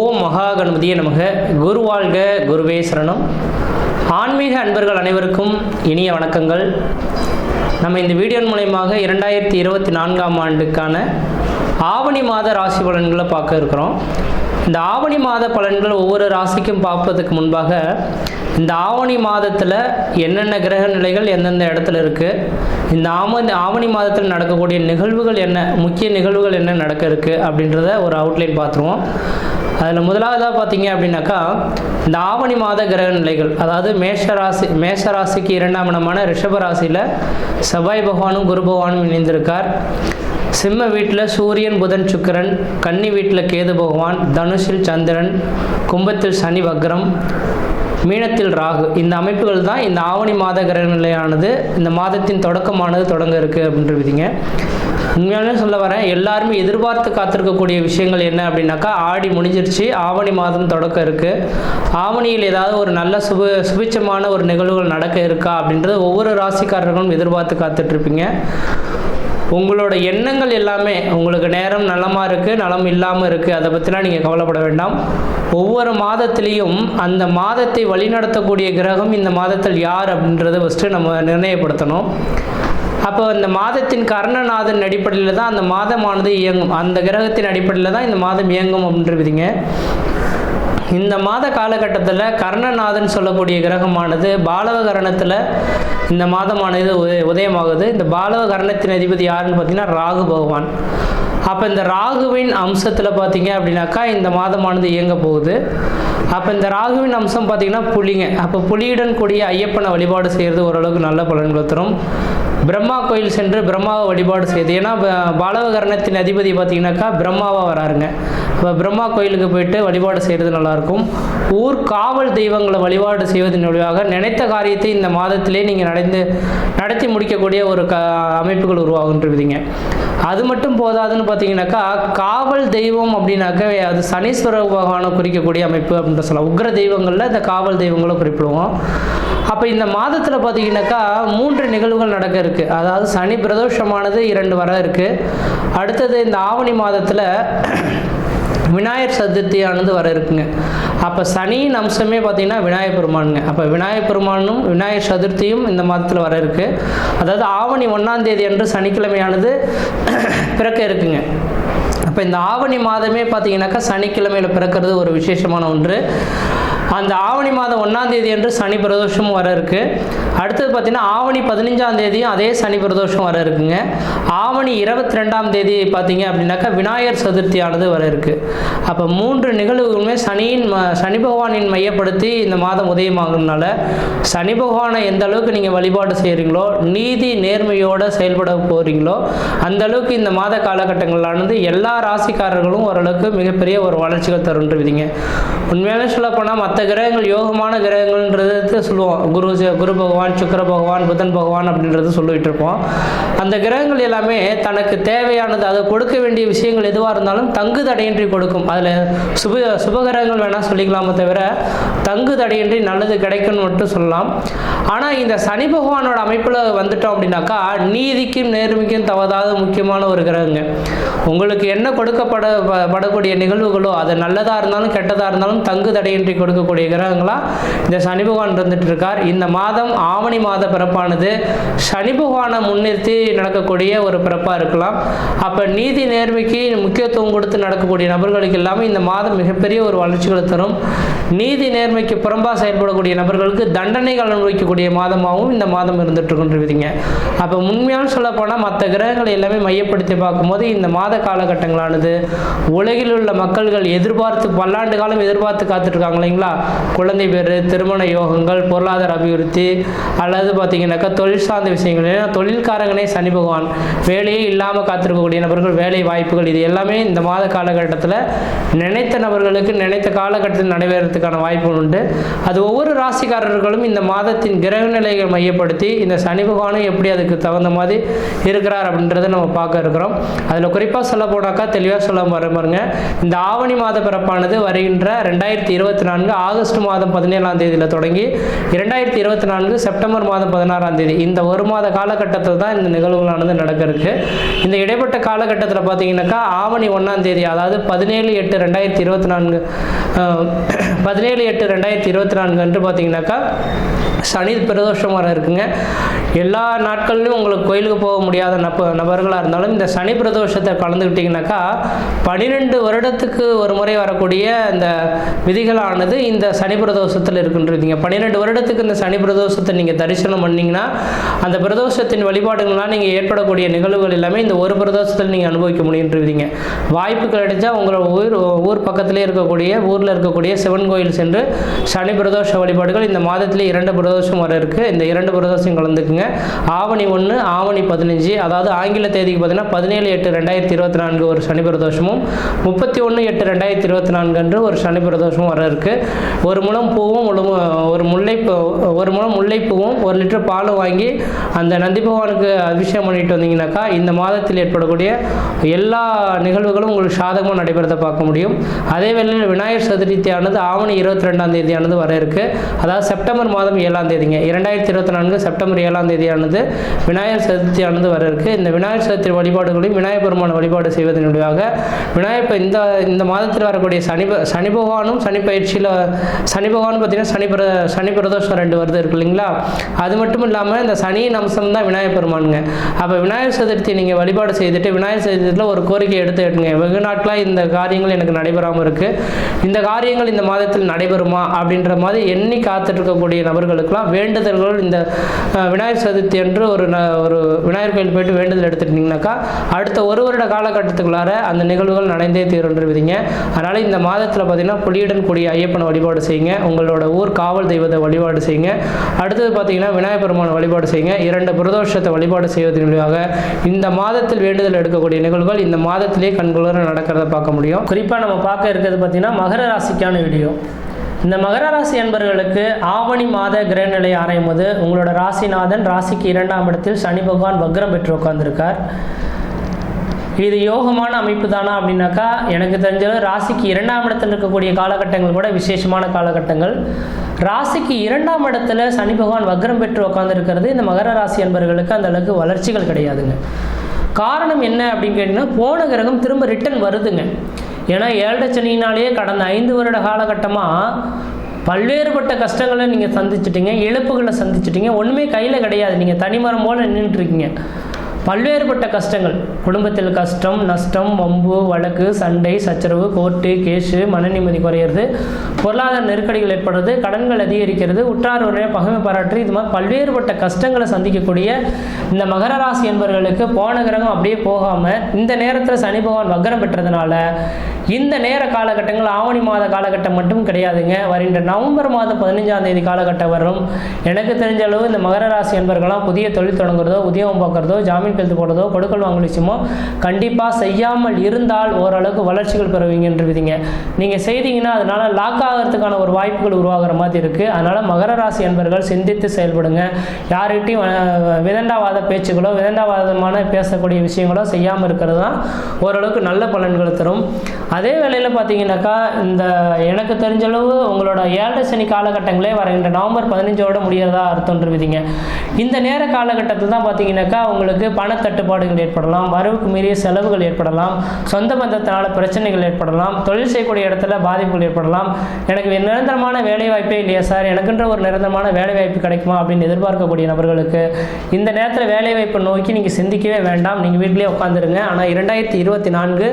ஓம் மகா கணபதியே நமக. குரு வாழ்க குருவே சரணம். ஆன்மீக அன்பர்கள் அனைவருக்கும் இனிய வணக்கங்கள். நம்ம இந்த வீடியோ மூலயமாக இரண்டாயிரத்தி இருபத்தி நான்காம் ஆண்டுக்கான ஆவணி மாத ராசி பலன்களை பார்க்க இருக்கிறோம். இந்த ஆவணி மாத பலன்கள் ஒவ்வொரு ராசிக்கும் பார்ப்பதுக்கு முன்பாக இந்த ஆவணி மாதத்தில் என்னென்ன கிரக நிலைகள் எந்தெந்த இடத்துல இருக்குது இந்த ஆம ஆவணி மாதத்தில் நடக்கக்கூடிய நிகழ்வுகள் என்ன முக்கிய நிகழ்வுகள் என்ன நடக்க இருக்குது அப்படின்றத ஒரு அவுட்லைன் பார்த்துருவோம். அதில் முதலாவதாக பார்த்தீங்க அப்படின்னாக்கா இந்த ஆவணி மாத கிரக நிலைகள் அதாவது மேஷ ராசி மேஷ ராசிக்கு இரண்டாம் இடமான ரிஷப ராசியில் செவ்வாய் பகவானும் குரு பகவானும் இணைந்திருக்கார். சிம்ம வீட்டில் சூரியன் புதன் சுக்கிரன் கன்னி வீட்டில் கேது பகவான் தனுஷில் சந்திரன் கும்பத்தில் சனி வக்ரம் மீனத்தில் ராகு. இந்த அமைப்புகள் தான் இந்த ஆவணி மாத கிரக நிலையானது இந்த மாதத்தின் தொடக்கமானது தொடங்க இருக்குது அப்படின்ற விதிங்க. உண்மையாலுமே சொல்ல வரேன் எல்லாருமே எதிர்பார்த்து காத்திருக்கக்கூடிய விஷயங்கள் என்ன அப்படின்னாக்கா ஆடி முடிஞ்சிருச்சு ஆவணி மாதம் தொடக்கம் இருக்குது ஆவணியில் ஏதாவது ஒரு நல்ல சுப சுபிச்சமான ஒரு நிகழ்வுகள் நடக்க இருக்கா அப்படின்றது ஒவ்வொரு ராசிக்காரர்களும் எதிர்பார்த்து காத்துட்ருப்பீங்க. உங்களோட எண்ணங்கள் எல்லாமே உங்களுக்கு நேரம் நலமாக இருக்குது நலம் இல்லாமல் இருக்குது அதை பற்றிலாம் நீங்கள் கவலைப்பட வேண்டாம். ஒவ்வொரு மாதத்திலையும் அந்த மாதத்தை வழிநடத்தக்கூடிய கிரகம் இந்த மாதத்தில் யார் அப்படின்றத ஃபஸ்ட்டு நம்ம நிர்ணயப்படுத்தணும். அப்போ இந்த மாதத்தின் கர்ணநாதன் அடிப்படையில் தான் அந்த மாதமானது இயங்கும். அந்த கிரகத்தின் அடிப்படையில் தான் இந்த மாதம் இயங்கும் அப்படின்றதுங்க இந்த மாத காலகட்டத்தில் கர்ணநாதன் சொல்லக்கூடிய கிரகமானது பாலவ கரணத்தில் இந்த மாதமானது உதய உதயமாகுது. இந்த பாலவ கரணத்தின் அதிபதி யாருன்னு பார்த்தீங்கன்னா ராகு பகவான். அப்போ இந்த ராகுவின் அம்சத்தில் பார்த்தீங்க அப்படின்னாக்கா இந்த மாதமானது இயங்க போகுது. அப்போ இந்த ராகுவின் அம்சம் பார்த்தீங்கன்னா புலிங்க. அப்போ புலியுடன் கூடிய ஐயப்பனை வழிபாடு செய்கிறது ஓரளவுக்கு நல்ல பலன்களை தரும். பிரம்மா கோயில் சென்று பிரம்மாவை வழிபாடு செய்யுது ஏன்னா பாலவகரணத்தின் அதிபதி பார்த்தீங்கன்னாக்கா பிரம்மாவாக வராருங்க. இப்போ பிரம்மா கோயிலுக்கு போயிட்டு வழிபாடு செய்கிறது நல்லாயிருக்கும். ஊர் காவல் தெய்வங்களை வழிபாடு செய்வதன் வழியாக நினைத்த காரியத்தை இந்த மாதத்திலே நீங்கள் நடந்து நடத்தி முடிக்கக்கூடிய ஒரு க அமைப்புகள் உருவாகுன்றதுங்க அது மட்டும் போதாதுன்னு பார்த்தீங்கன்னாக்கா காவல் தெய்வம் அப்படின்னாக்க அது சனீஸ்வர பகவானை குறிக்கக்கூடிய அமைப்பு அப்படின்ற சொல்லலாம் உக்ர தெய்வங்களில் இந்த காவல் தெய்வங்களை குறிப்பிடுவோம். அப்போ இந்த மாதத்தில் பார்த்தீங்கன்னாக்கா மூன்று நிகழ்வுகள் நடக்க இருக்குது அதாவது சனி பிரதோஷமானது இரண்டு வர இருக்குது அடுத்தது இந்த ஆவணி மாதத்தில் விநாயகர் சதுர்த்தியானது வர இருக்குங்க. அப்போ சனியின் அம்சமே பார்த்தீங்கன்னா விநாயகர் பெருமானுங்க. அப்போ விநாயகர் பெருமானும் விநாயகர் சதுர்த்தியும் இந்த மாதத்தில் வர இருக்கு. அதாவது ஆவணி ஒன்றாம் தேதி அன்று சனிக்கிழமையானது பிறக்க இருக்குங்க. அப்போ இந்த ஆவணி மாதமே பார்த்தீங்கன்னாக்கா சனிக்கிழமையில் பிறக்கிறது ஒரு விசேஷமான ஒன்று. அந்த ஆவணி மாதம் ஒன்றாம் தேதி சனி பிரதோஷம் வர இருக்கு. அடுத்தது பார்த்தீங்கன்னா ஆவணி பதினஞ்சாம் தேதியும் அதே சனி பிரதோஷம் வர இருக்குங்க. ஆவணி இருபத்தி ரெண்டாம் தேதி பார்த்தீங்க அப்படின்னாக்கா விநாயகர் சதுர்த்தியானது வர இருக்கு. அப்போ மூன்று நிகழ்வுகளுமே சனியின் ம- சனி பகவானின் மையப்படுத்தி இந்த மாதம் உதயமாகறதுனால சனி பகவானை எந்த அளவுக்கு நீங்கள் வழிபாடு செய்கிறீங்களோ நீதி நேர்மையோடு செயல்பட போகிறீங்களோ அந்த அளவுக்கு இந்த மாத காலகட்டங்களானது எல்லா ராசிக்காரர்களும் ஓரளவுக்கு மிகப்பெரிய ஒரு வளர்ச்சிகள் தருன்றுவிதிங்க உண்மையிலே சொல்லப்போனால் மற்ற கிரகங்கள் யோகமான கிரகங்கள்ன்றது சொல்லுவோம். குரு குரு பகவான் சுக்கர பகவான் புதன் பகவான் அப்படின்றது சொல்லிட்டு இருப்போம். அந்த கிரகங்கள் எல்லாமே தனக்கு தேவையானது அதை கொடுக்க வேண்டிய விஷயங்கள் எதுவாக இருந்தாலும் தங்கு தடையின்றி கொடுக்கும். அதில் சுப சுபகிரகங்கள் வேணால் சொல்லிக்கலாமே தவிர தங்கு தடையின்றி நல்லது கிடைக்கும்னு மட்டும் சொல்லலாம். ஆனால் இந்த சனி பகவானோட அமைப்பில் வந்துட்டோம் அப்படின்னாக்கா நீதிக்கும் நேர்மைக்கும் தவறாத முக்கியமான ஒரு கிரகங்க. உங்களுக்கு என்ன கொடுக்கப்பட படக்கூடிய நிகழ்வுகளோ அது நல்லதாக இருந்தாலும் கெட்டதாக இருந்தாலும் தங்கு தடையின்றி இருக்கக்கூடிய கிரகங்களா இந்த சனி பகவான் இருந்துட்டு இருக்கார் இந்த மாதம் ஆவணி மாத பிறப்பானது. சனி பகவானை முன்னிறுத்தி நடக்கக்கூடிய ஒரு பிறப்பாக இருக்கலாம். அப்போ நீதி நேர்மைக்கு முக்கியத்துவம் கொடுத்து நடக்கக்கூடிய நபர்களுக்கு எல்லாமே இந்த மாதம் மிகப்பெரிய ஒரு வளர்ச்சிகளை தரும். நீதி நேர்மைக்கு புறம்பாக செயல்படக்கூடிய நபர்களுக்கு தண்டனைகள் அனுபவிக்கக்கூடிய மாதமாகவும் இந்த மாதம் இருந்துட்டு இருக்கின்றீங்க அப்போ உண்மையான சொல்ல போனால் மற்ற கிரகங்களை எல்லாமே மையப்படுத்தி பார்க்கும்போது இந்த மாத காலகட்டங்களானது உலகில் உள்ள மக்கள்கள் எதிர்பார்த்து பல்லாண்டு காலம் எதிர்பார்த்து காத்துட்டு இருக்காங்க இல்லைங்களா? குழந்தை பேர் திருமண யோகங்கள் பொருளாதார அபிவிருத்தி அல்லது பார்த்தீங்கன்னாக்கா தொழில் சார்ந்த விஷயங்கள். ஏன்னா தொழில்காரங்களே சனி பகவான். வேலையே இல்லாமல் காத்திருக்கக்கூடிய நபர்கள் வேலை வாய்ப்புகள் இது எல்லாமே இந்த மாத காலகட்டத்தில் நினைத்த நபர்களுக்கு நினைத்த காலகட்டத்தில் நடைபெறத்துக்கான வாய்ப்புகள் உண்டு. அது ஒவ்வொரு ராசிக்காரர்களும் இந்த மாதத்தின் கிரக நிலைகள் மையப்படுத்தி இந்த சனி பகவானும் எப்படி அதுக்கு தகுந்த மாதிரி இருக்கிறார் அப்படின்றத நம்ம பார்க்க இருக்கிறோம். அதில் குறிப்பாக சொல்ல போனாக்கா தெளிவாக சொல்ல வர பாருங்க இந்த ஆவணி மாத பிறப்பானது வருகின்ற ரெண்டாயிரத்தி இருபத்தி நான்கு ஆகஸ்ட் மாதம் பதினேழாம் தேதியில் தொடங்கி இரண்டாயிரத்தி இருபத்தி நான்கு செப்டம்பர் மாதம் பதினாறாம் தேதி. இந்த ஒரு மாத காலகட்டத்தில் தான் இந்த நிகழ்வுகளானது நடக்கிறதுக்கு இந்த இடைப்பட்ட காலகட்டத்தில் பார்த்தீங்கன்னாக்கா ஆவணி ஒன்றாம் தேதி அதாவது பதினேழு எட்டு ரெண்டாயிரத்தி இருபத்தி நான்கு பதினேழு எட்டு ரெண்டாயிரத்தி இருபத்தி நான்கு அன்று பார்த்தீங்கன்னாக்கா சனி பிரதோஷம் வர இருக்குங்க. எல்லா நாட்கள்லையும் உங்களுக்கு கோயிலுக்கு போக முடியாத நப நபர்களாக இருந்தாலும் இந்த சனி பிரதோஷத்தை கலந்துக்கிட்டிங்கனாக்கா பன்னிரெண்டு வருடத்துக்கு ஒரு முறை வரக்கூடிய இந்த விதிகளானது இந்த சனி பிரதோஷத்தில் இருக்குன்றீங்க. பன்னிரெண்டு வருடத்துக்கு இந்த சனி பிரதோஷத்தை நீங்கள் தரிசனம் பண்ணிங்கன்னா அந்த பிரதோஷத்தின் வழிபாடுகள்லாம் நீங்கள் ஏற்படக்கூடிய நிகழ்வுகள் எல்லாமே இந்த ஒரு பிரதோஷத்தில் நீங்கள் அனுபவிக்க முடியுன்றீங்க. வாய்ப்பு கிடைச்சா உங்களோட ஊர் ஊர் பக்கத்திலே இருக்கக்கூடிய ஊரில் இருக்கக்கூடிய சிவன் கோயில் சென்று சனி பிரதோஷ வழிபாடுகள் இந்த மாதத்திலே இரண்டு பிரதோஷம் வர இருக்குது இந்த இரண்டு பிரதோஷம் கலந்துக்குங்க. ஆவணி ஒன்று ஆவணி பதினஞ்சு அதாவது ஆங்கில தேதிக்கு பார்த்தீங்கன்னா பதினேழு எட்டு ரெண்டாயிரத்தி இருபத்தி நான்கு ஒரு சனி பிரதோஷமும் முப்பத்தி ஒன்று எட்டு ரெண்டாயிரத்தி இருபத்தி நான்கு அன்று ஒரு சனி பிரதோஷமும் வர இருக்குது ஒரு முழம் பூவும் ஒரு ஒரு முல்லை ஒரு முழம் முல்லைப்பூவும் ஒரு லிட்டர் பாலும் வாங்கி அந்த நந்தி பகவானுக்கு அபிஷேகம் பண்ணிட்டு வந்தீங்கன்னாக்கா இந்த மாதத்தில் ஏற்படக்கூடிய எல்லா நிகழ்வுகளும் உங்களுக்கு சாதகமாக நடைபெறதை பார்க்க முடியும். அதே வேளையில் விநாயகர் சதுர்த்தியானது ஆவணி இருபத்தி ரெண்டாம் தேதியானது வர இருக்குது அதாவது செப்டம்பர் மாதம் ஏழாம் தேதிங்க. இரண்டாயிரத்தி இருபத்தி நான்கு செப்டம்பர் ஏழாம் தேதியானது விநாயகர் சதுர்த்தியானது வர இருக்கு இந்த விநாயகர் சதுர்த்தி வழிபாடுகளையும் விநாயகர் பெருமான வழிபாடு செய்வதன் மூலியமாக விநாயகர் இந்த இந்த மாதத்தில் வரக்கூடிய சனி ப- சனி பகவானும் சனி பயிற்சியில் சனி பகவான் பார்த்தீங்கன்னா சனி பிர சனி பிரதோஷம் ரெண்டு வருது இருக்கு இல்லைங்களா? அது மட்டும் இல்லாமல் இந்த சனியின் அம்சம் தான் விநாயகர் பெருமானுங்க. அப்போ விநாயகர் சதுர்த்தி நீங்கள் வழிபாடு செய்துட்டு விநாயகர் சதுர்த்தியில் ஒரு கோரிக்கை எடுத்து எடுங்க வெகு நாட்களாக இந்த காரியங்கள் எனக்கு நடைபெறாமல் இருக்குது இந்த காரியங்கள் இந்த மாதத்தில் நடைபெறுமா அப்படின்ற மாதிரி எண்ணி காத்துட்டு இருக்கக்கூடிய நபர்களுக்கெல்லாம் வேண்டுதல்கள் இந்த விநாயகர் சதுர்த்தி அன்று ஒரு ந- ஒரு விநாயகர் கோயில் போயிட்டு வேண்டுதல் எடுத்துட்டீங்கன்னாக்கா அடுத்த ஒரு வருட காலகட்டத்துக்குள்ளார அந்த நிகழ்வுகள் நடந்தே தீருன்றவிதிங்க அதனால் இந்த மாதத்தில் பார்த்தீங்கன்னா புலியுடன் கூடிய ஐயப்பனை வழிபாடு செய்யுங்க. உங்களோட ஊர் காவல் தெய்வத்தை வழிபாடு செய்யுங்க. அடுத்தது பார்த்தீங்கன்னா விநாயகர் பெருமானை வழிபாடு செய்யுங்க. இரண்டு பிரதோஷத்தை வழிபாடு செய்வதன் மூலியமாக இந்த மாதத்தில் வேண்டுதல் எடுக்கக்கூடிய நிகழ்வுகள் இந்த மாதத்திலே கண்குளர நடக்கிறத பார்க்க முடியும். குறிப்பாக நம்ம பார்க்க இருக்கிறது பார்த்தீங்கன்னா மகர ராசிக்கான வீடியோ. இந்த மகர ராசி அன்பர்களுக்கு ஆவணி மாத கிரகநிலை ஆராயும் போது உங்களோட ராசிநாதன் ராசிக்கு இரண்டாம் இடத்தில் சனி பகவான் வக்ரம் பெற்று உட்கார்ந்துருக்கார். இது யோகமான அமைப்பு தானா அப்படின்னாக்கா எனக்கு தெரிஞ்சது ராசிக்கு இரண்டாம் இடத்துல இருக்கக்கூடிய காலகட்டங்கள் கூட விசேஷமான காலகட்டங்கள். ராசிக்கு இரண்டாம் இடத்துல சனி பகவான் வக்ரம் பெற்று உட்காந்துருக்கிறது இந்த மகர ராசி அன்பர்களுக்கு அந்த அளவுக்கு வளர்ச்சிகள் கிடையாதுங்க. காரணம் என்ன அப்படின்னு கேட்டிங்கன்னா போன கிரகம் திரும்ப ரிட்டர்ன் வருதுங்க. ஏன்னா ஏழரை சனியினாலேயே கடந்த ஐந்து வருட காலகட்டமாக பல்வேறுபட்ட கஷ்டங்களை நீங்கள் சந்திச்சிட்டீங்க இழப்புகளை சந்திச்சிட்டிங்க. ஒன்றுமே கையில் கிடையாது. நீங்கள் தனிமரம் போல் நின்றுட்டுருக்கீங்க பல்வேறுபட்ட கஷ்டங்கள். குடும்பத்தில் கஷ்டம் நஷ்டம் வம்பு வழக்கு சண்டை சச்சரவு கோர்ட்டு கேஸு மன நிம்மதி குறையிறது பொருளாதார நெருக்கடிகள் ஏற்படுறது கடன்கள் அதிகரிக்கிறது உற்றார் உடைய பகைமை பாராட்டு இது மாதிரி பல்வேறுபட்ட கஷ்டங்களை சந்திக்கக்கூடிய இந்த மகர ராசி என்பவர்களுக்கு போன கிரகம் அப்படியே போகாமல் இந்த நேரத்தில் சனி பகவான் வக்ரம் பெற்றதுனால இந்த நேர காலகட்டங்கள் ஆவணி மாத காலகட்டம் மட்டும் கிடையாதுங்க. வருகின்ற நவம்பர் மாதம் பதினஞ்சாம் தேதி காலகட்டம் வரும். எனக்கு தெரிஞ்ச அளவு இந்த மகர ராசி என்பர்களாம் புதிய தொழில் தொடங்குறதோ உத்தியோகம் பார்க்குறதோ ஜாமீன் கழுத்து போடுறதோ கொடுக்கல் வாங்கல் விஷயமோ கண்டிப்பாக செய்யாமல் இருந்தால் ஓரளவுக்கு வளர்ச்சிகள் பெறுவீங்கன்றவிதிங்க நீங்கள் செய்தீங்கன்னா அதனால லாக் ஆகிறதுக்கான ஒரு வாய்ப்புகள் உருவாகிற மாதிரி இருக்குது அதனால் மகர ராசி என்பவர்கள் சிந்தித்து செயல்படுங்க. யார்கிட்டையும் விதண்டாவாத பேச்சுகளோ விதண்டாவாதமான பேசக்கூடிய விஷயங்களோ செய்யாமல் இருக்கிறது தான் ஓரளவுக்கு நல்ல பலன்களை தரும். அதே வேளையில் பார்த்தீங்கன்னாக்கா இந்த எனக்கு தெரிஞ்ச அளவு உங்களோட ஏழரை சனி காலகட்டங்களே வருகின்ற நவம்பர் பதினஞ்சோட முடியறதா அர்த்தம்ன்றவிதிங்க இந்த நேர காலகட்டத்தில் தான் பார்த்தீங்கன்னாக்கா உங்களுக்கு பணத்தட்டுப்பாடுகள் ஏற்படலாம் வரவுக்கு மீறிய செலவுகள் ஏற்படலாம் சொந்த பந்தத்தினால பிரச்சனைகள் ஏற்படலாம் தொழில் செய்யக்கூடிய இடத்துல பாதிப்புகள் ஏற்படலாம். எனக்கு நிரந்தரமான வேலைவாய்ப்பே இல்லையா சார்? எனக்குன்ற ஒரு நிரந்தரமான வேலைவாய்ப்பு கிடைக்குமா அப்படின்னு எதிர்பார்க்கக்கூடிய நபர்களுக்கு இந்த நேரத்தில் வேலைவாய்ப்பு நோக்கி நீங்கள் சிந்திக்கவே வேண்டாம். நீங்கள் வீட்டிலேயே உட்காந்துருங்க ஆனால் இரண்டாயிரத்தி இருபத்தி நான்கு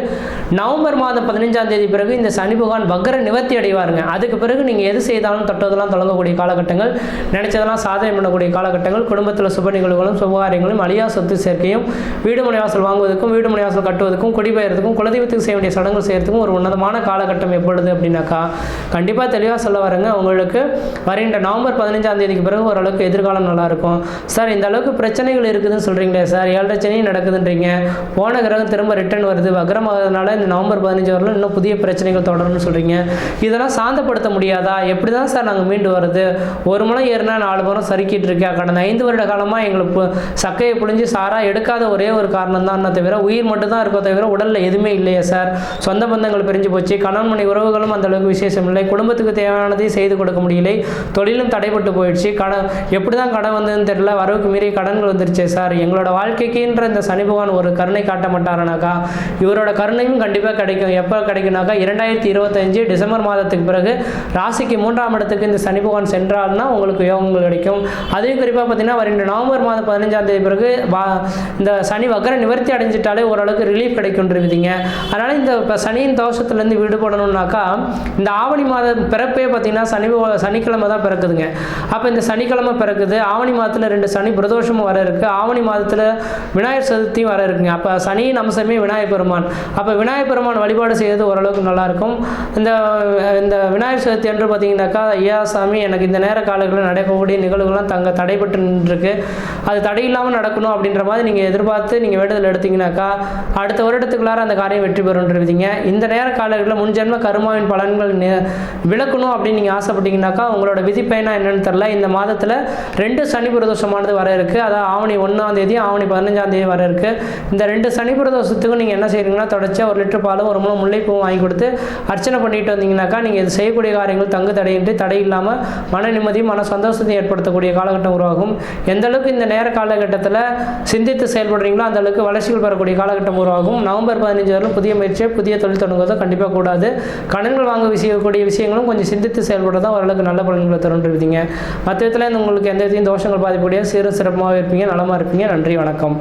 நவம்பர் மாதம் பதினஞ்சாம் தேதி பிறகு இந்த சனி பகவான் வக்கர நிவர்த்தி அடைவாருங்க. அதுக்கு பிறகு நீங்கள் எது செய்தாலும் தொட்டதெல்லாம் தொடங்கக்கூடிய காலகட்டங்கள் நினைச்சதெல்லாம் சாதனை பண்ணக்கூடிய காலகட்டங்கள் குடும்பத்தில் சுப நிகழ்வுகளும் சுபகாரியங்களும் அழியா சொத்து சேர்க்கையும் வீடு முனைவாசல் வாங்குவதற்கும் வீடு முனைவாசல் கட்டுவதற்கும் குடிபெயர்த்துக்கும் குலதெய்வத்துக்கு செய்ய வேண்டிய சடங்குகள் செய்யறதுக்கும் ஒரு உன்னதமான காலகட்டம் எப்பொழுது அப்படின்னாக்கா கண்டிப்பாக தெளிவாக சொல்ல வரங்க. உங்களுக்கு வருகின்ற நவம்பர் பதினஞ்சாம் தேதிக்கு பிறகு ஓரளவுக்கு எதிர்காலம் நல்லாயிருக்கும். சார் இந்த அளவுக்கு பிரச்சனைகள் இருக்குதுன்னு சொல்கிறீங்களே சார். ஏழரை சனி நடக்குதுன்றீங்க. போன கிரகம் திரும்ப ரிட்டர்ன் வருது. வக்ரமாகிறதுனால இந்த நவம்பர் பதினஞ்சு வரலாம் இன்னும் புதிய பிரச்சனைகள் தொடரும்னு சொல்கிறீங்க இதெல்லாம் சாந்தப்படுத்த முடியாதா? எப்படி தான் சார் நாங்கள் மீண்டு வருது ஒரு முறை ஏறினா நாலு முறை சறுக்கிட்டு இருக்கா? கடந்த ஐந்து வருட காலமாக எங்களுக்கு சக்கையை புழிஞ்சு சாராக எடுக்காத ஒரே ஒரு காரணம் தான் தவிர உயிர் மட்டும் தான் இருக்கோ தவிர உடலில் எதுவுமே இல்லையே சார் சொந்த பந்தங்கள் பிரிஞ்சு போச்சு. கணவன் மணி உறவுகளும் அந்த அளவுக்கு விசேஷம் இல்லை. குடும்பத்துக்கு தேவையானதையும் செய்து கொடுக்க முடியலை. தொழிலும் தடைப்பட்டு போயிடுச்சு. கடன் எப்படி தான் கடன் வந்ததுன்னு தெரியல. வரவுக்கு மீறி கடன்கள் வந்துருச்சு சார் எங்களோட வாழ்க்கைக்குன்ற இந்த சனி பகவான் ஒரு கருணை காட்ட மாட்டாரனாக்கா இவரோட கருணையும் கண்டிப்பாக கிடைக்கும். எப்போ கிடைக்கும்னாக்கா இரண்டாயிரத்தி இருபத்தஞ்சு டிசம்பர் மாதத்துக்கு பிறகு ராசிக்கு மூன்றாம் இடத்துக்கு இந்த சனி பகவான் சென்றால்னா உங்களுக்கு யோகங்கள் கிடைக்கும். அதையும் குறிப்பாக பார்த்தீங்கன்னா வருகின்ற நவம்பர் மாதம் பதினஞ்சாம் தேதி பிறகு வா இந்த சனி வக்கர நிவர்த்தி அடைஞ்சிட்டாலே ஓரளவுக்கு ரிலீஃப் கிடைக்குன்றிருந்தீங்க அதனால் இந்த இப்போ சனியின் தோஷத்துலேருந்து விடுபடணும்னாக்கா இந்த ஆவணி மாதம் பிறப்பே பார்த்தீங்கன்னா சனி சனிக்கிழமை தான் பிறக்குதுங்க. அப்போ இந்த சனிக்கிழமை பிறக்குது ஆவணி மாதத்தில் ரெண்டு சனி பிரதோஷமும் வர இருக்குது ஆவணி மாதத்தில் விநாயகர் சதுர்த்தியும் வர இருக்குங்க. அப்போ சனியின் அம்சமே விநாயகர் பெருமான். அப்போ விநாயகர் பெருமான் வழிபாடு செய்வது ஓரளவுக்கு நல்லாயிருக்கும். இந்த இந்த விநாயகர் சதுர்த்தி என்று பார்த்தீங்கன்னாக்கா ஐயா சாமி எனக்கு இந்த நேர காலங்களில் நடக்கக்கூடிய நிகழ்வுகள்லாம் தங்க தடைபட்டு நின்றுருக்கு. அது தடை இல்லாமல் நடக்கணும் அப்படின்ற மாதிரி நீங்கள் எதிர்பார்த்து நீங்கள் வேண்டுதல் எடுத்தீங்கன்னாக்கா அடுத்த வருடத்துக்குள்ளார அந்த காரியம் வெற்றி பெறுன்றீங்க இந்த நேர காலத்தில் முன்ஜென்ம கருமாவின் பலன்கள் விளக்கணும் அப்படின்னு நீங்கள் ஆசைப்பட்டீங்கன்னாக்கா உங்களோட விதிப்பயனா என்னன்னு தெரில இந்த மாதத்தில் ரெண்டு சனி பிரதோஷமானது வர இருக்குது அதாவது ஆவணி ஒன்றாம் தேதி ஆவணி பதினஞ்சாம் தேதி வர இருக்குது இந்த ரெண்டு சனி பிரதோஷத்துக்கும் நீங்கள் என்ன செய்கிறீங்கன்னா தொடர்ச்சியாக ஒரு லிட்டர் பாலும் ஒரு மூணு முல்லைப்பூவும் வாங்கி கொடுத்து அர்ச்சனை பண்ணிட்டு வந்தீங்கன்னாக்கா நீங்கள் இது செய்யக்கூடிய காரியங்கள் தங்கு தடையின்றி தடை இல்லாமல் மன நிம்மதியும் மன சந்தோஷத்தையும் ஏற்படுத்தக்கூடிய காலகட்டம் உருவாகும். எந்த அளவுக்கு இந்த நேர காலகட்டத்தில் சிந்தித்து செயல்படுறீங்களோ அந்த அளவுக்கு வளர்ச்சிகள் பெறக்கூடிய காலகட்டம் உருவாகும். நவம்பர் பதினஞ்சு வரலும் புதிய முயற்சியை புதிய தொழில் தொடங்குவதோ கண்டிப்பாக கூடாது. கடன்கள் வாங்க விஷயக்கூடிய விஷயங்களும் கொஞ்சம் சிந்தித்து செயல்படுறதா ஓரளவுக்கு நல்ல பலன்களை தருன்றிருப்பீங்க மற்ற விதத்தில் உங்களுக்கு எந்த விதையும் தோஷங்கள் பாதிப்படைய சீரும் சிறப்பாக இருப்பீங்க நலமாக இருப்பீங்க. நன்றி வணக்கம்.